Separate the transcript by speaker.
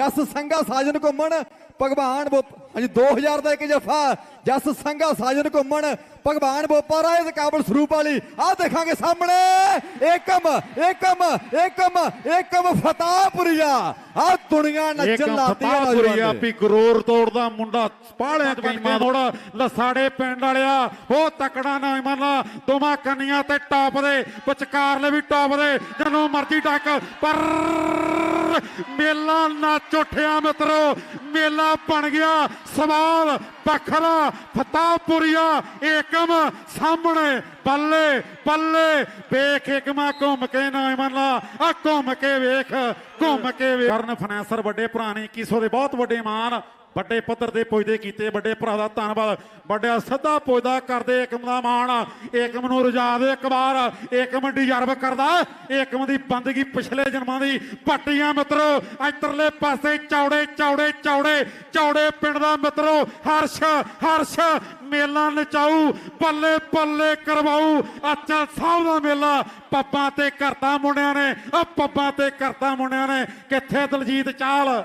Speaker 1: ਜਸ ਸੰਗਾ ਸਾਜਨ ਘੁੰਮਣ ਭਗਵਾਨ ਬੋ ਹਾਂਜੀ 2000 ਦਾ ਇੱਕ ਜਫਾ। ਜਸ ਸੰਗਾ ਸਾਜਨ ਘੁੰਮਣ ਭਗਵਾਨ ਬੋਪਾ ਰਾਏ ਤੇ ਕਾਬਲ ਸਰੂਪ ਵਾਲੀ। ਆਹ ਦੇਖਾਂਗੇ ਸਾਹਮਣੇ। ਏਕਮ ਏਕਮ ਏਕਮ ਏਕਮ ਫਤਾਪੁਰੀਆ ਆਹ ਦੁਨੀਆ ਨੱਚਣ ਲਾਤੀ ਆ
Speaker 2: ਫਤਾਪੁਰੀਆ
Speaker 1: ਦੇ।
Speaker 2: ਵੀ ਗਰੂਰ ਤੋੜਦਾ ਮੁੰਡਾ। ਪਾਲਿਆਂ ਬੀਮਾ ਮੋੜ ਲਸਾੜੇ ਪਿੰਡ ਵਾਲਿਆ। ਉਹ ਤਕੜਾ ਨਾ ਮੰਨ ਦੋਵਾਂ ਕੰਨੀਆਂ ਤੇ ਟਾਪ ਦੇ ਵਿਚਕਾਰਲੇ ਵੀ ਟਾਪ ਦੇ। ਜਦੋਂ ਮਰਜ਼ੀ ਟੱਕ ਪਰ ਮੇਲਾ ਨੱਚ ਉੱਠਿਆ ਮਿੱਤਰੋ, ਮੇਲਾ ਬਣ ਗਿਆ। ਸਵਾਲ, ਪਖਰਾ ਫਤਾਪੁਰੀਆ ਏਕਮ, ਸਾਹਮਣੇ, ਬੱਲੇ ਬੱਲੇ। ਵੇਖ ਏਕਮਾ ਘੁੰਮ ਕੇ ਨਾ ਆ ਘੁੰਮ ਕੇ ਵੇਖ, ਘੁੰਮ ਕੇ ਵੇਖ। ਕਰਨ ਫਾਈਨੈਂਸਰ ਵੱਡੇ ਭਰਾ ਨੇ 2100 ਦੇ ਬਹੁਤ ਵੱਡੇ ਮਾਨ ਵੱਡੇ ਪੱਧਰ ਤੇ ਪੁੱਜਦੇ ਕੀਤੇ, ਵੱਡੇ ਭਰਾ ਦਾ ਧੰਨਵਾਦ ਵੱਡਾ ਸੱਦਾ ਪੁੱਜਦਾ ਕਰਦੇ ਏਕਮ ਦਾ ਮਾਣ ਏਕਮ ਨੂੰ ਰਜਾ ਦੇ, ਇੱਕ ਵਾਰ ਏਕਮ ਡਿਜ਼ਰਵ ਕਰਦਾ ਏਕਮ ਦੀ ਬੰਦਗੀ ਪਿਛਲੇ ਜਨਮਾਂ ਦੀ। ਪੱਟੀਆਂ ਮਿੱਤਰੋ, ਇੱਧਰਲੇ ਪਾਸੇ ਚੌੜੇ ਚੌੜੇ ਚੌੜੇ ਚੌੜੇ ਪਿੰਡ ਦਾ ਮਿੱਤਰੋ, ਹਰਸ਼ ਹਰਸ਼, ਮੇਲਾ ਨਚਾਊ, ਪੱਲੇ ਪੱਲੇ ਕਰਵਾਉ ਅੱਛਾ ਸਾਹਿਬ ਦਾ ਮੇਲਾ, ਪੱਬਾਂ ਤੇ ਕਰਤਾ ਮੁੰਡਿਆਂ ਨੇ, ਉਹ ਪੱਬਾਂ ਤੇ ਕਰਤਾ ਮੁੰਡਿਆਂ ਨੇ। ਕਿੱਥੇ ਦਲਜੀਤ ਚਾਲ?